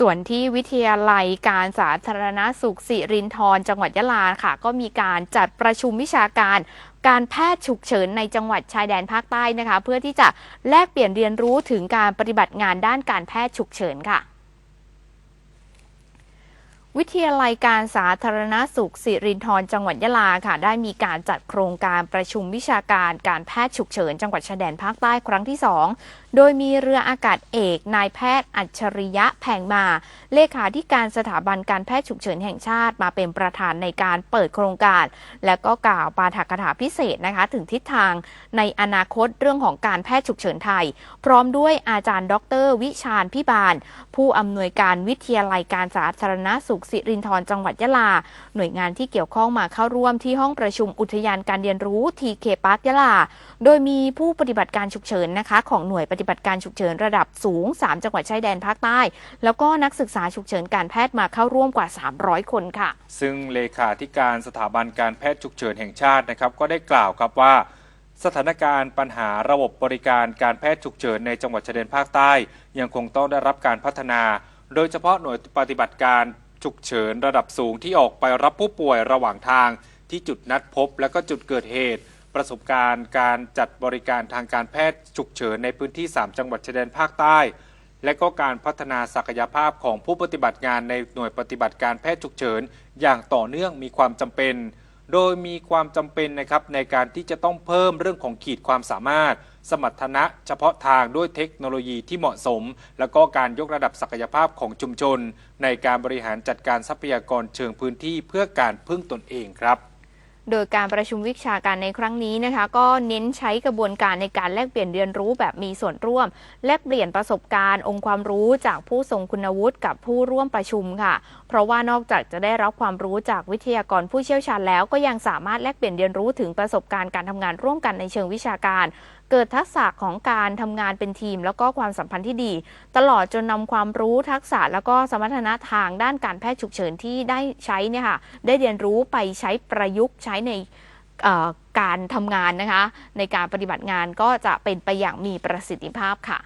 ส่วนที่วิทยาลัยการสาธารณสุขสิรินทรจังหวัดยะลาค่ะ ก็มีการจัดประชุมวิชาการการแพทย์ฉุกเฉินในจังหวัดชายแดนภาคใต้นะคะ เพื่อที่จะแลกเปลี่ยนเรียนรู้ถึงการปฏิบัติงานด้านการแพทย์ฉุกเฉินค่ะ วิทยาลัยการสาธารณสุขสิรินธรจังหวัดยะลาค่ะ ได้มีการจัดโครงการประชุมวิชาการการแพทย์ฉุกเฉิน จังหวัดชายแดนภาคใต้ครั้งที่ 2 โดยมีเรืออากาศเอกนายแพทย์อัจฉริยะแผงมา เลขาธิการสถาบันการแพทย์ฉุกเฉินแห่งชาติมาเป็นประธานในการเปิดโครงการ และก็กล่าวปาฐกถาพิเศษนะคะ ถึงทิศทางในอนาคตเรื่องของการแพทย์ฉุกเฉินไทย พร้อมด้วยอาจารย์ ดร วิชาญพิบาล ผู้อำนวยการวิทยาลัยการสาธารณสุขสิรินธรจังหวัดยะลา หน่วยงานที่เกี่ยวข้องมาเข้าร่วมที่ห้องประชุมอุทยานการเรียนรู้ทีเคปาร์คยะลา โดยมีผู้ปฏิบัติการฉุกเฉินนะคะ ของหน่วยปฏิบัติการฉุกเฉินระดับสูง 3 จังหวัดชายแดนภาคใต้ แล้วก็นักศึกษาฉุกเฉินการแพทย์มาเข้าร่วมกว่า 300 คนค่ะ ซึ่งเลขาธิการสถาบันการแพทย์ฉุกเฉินแห่งชาตินะครับก็ได้กล่าวครับว่าสถานการณ์ปัญหาระบบบริการการแพทย์ฉุกเฉินในจังหวัดชายแดนภาคใต้ ยังคงต้องได้รับการพัฒนา โดยเฉพาะหน่วยปฏิบัติการ ฉุกเฉินระดับสูงที่ออกไปรับผู้ป่วยระหว่างทางที่จุดนัดพบและก็จุดเกิดเหตุ ประสบการณ์การจัดบริการทางการแพทย์ฉุกเฉินในพื้นที่ 3 จังหวัดชายแดนภาคใต้ และก็การพัฒนาศักยภาพของผู้ปฏิบัติงานในหน่วยปฏิบัติการแพทย์ฉุกเฉิน อย่างต่อเนื่องมีความจำเป็น โดยมีความจำเป็นนะครับในการที่จะต้องเพิ่มเรื่องของขีดความสามารถ สมรรถนะเฉพาะทางด้วยเทคโนโลยีที่เหมาะสม แล้วก็การยกระดับศักยภาพของชุมชน ในการบริหารจัดการทรัพยากรเชิงพื้นที่เพื่อการพึ่งตนเองครับ โดยการประชุมวิชาการในครั้งนี้นะคะ ก็เน้นใช้กระบวนการในการแลกเปลี่ยนเรียนรู้แบบมีส่วนร่วม แลกเปลี่ยนประสบการณ์องค์ความรู้จากผู้ทรงคุณวุฒิกับผู้ร่วมประชุมค่ะ เพราะว่านอกจากจะได้รับความรู้จากวิทยากรผู้เชี่ยวชาญแล้ว ก็ยังสามารถแลกเปลี่ยนเรียนรู้ถึงประสบการณ์การทำงานร่วมกันในเชิงวิชาการ เกิดทักษะของการทำงานเป็นทีม แล้วก็ความสัมพันธ์ที่ดี ตลอดจนนำความรู้ทักษะแล้วก็สมรรถนะทางด้านการแพทย์ฉุกเฉินที่ได้ใช้เนี่ยค่ะได้เรียนรู้ไปใช้ประยุกต์ใช้ในการทำงานนะคะ ในการปฏิบัติงานก็จะเป็นไปอย่างมีประสิทธิภาพค่ะ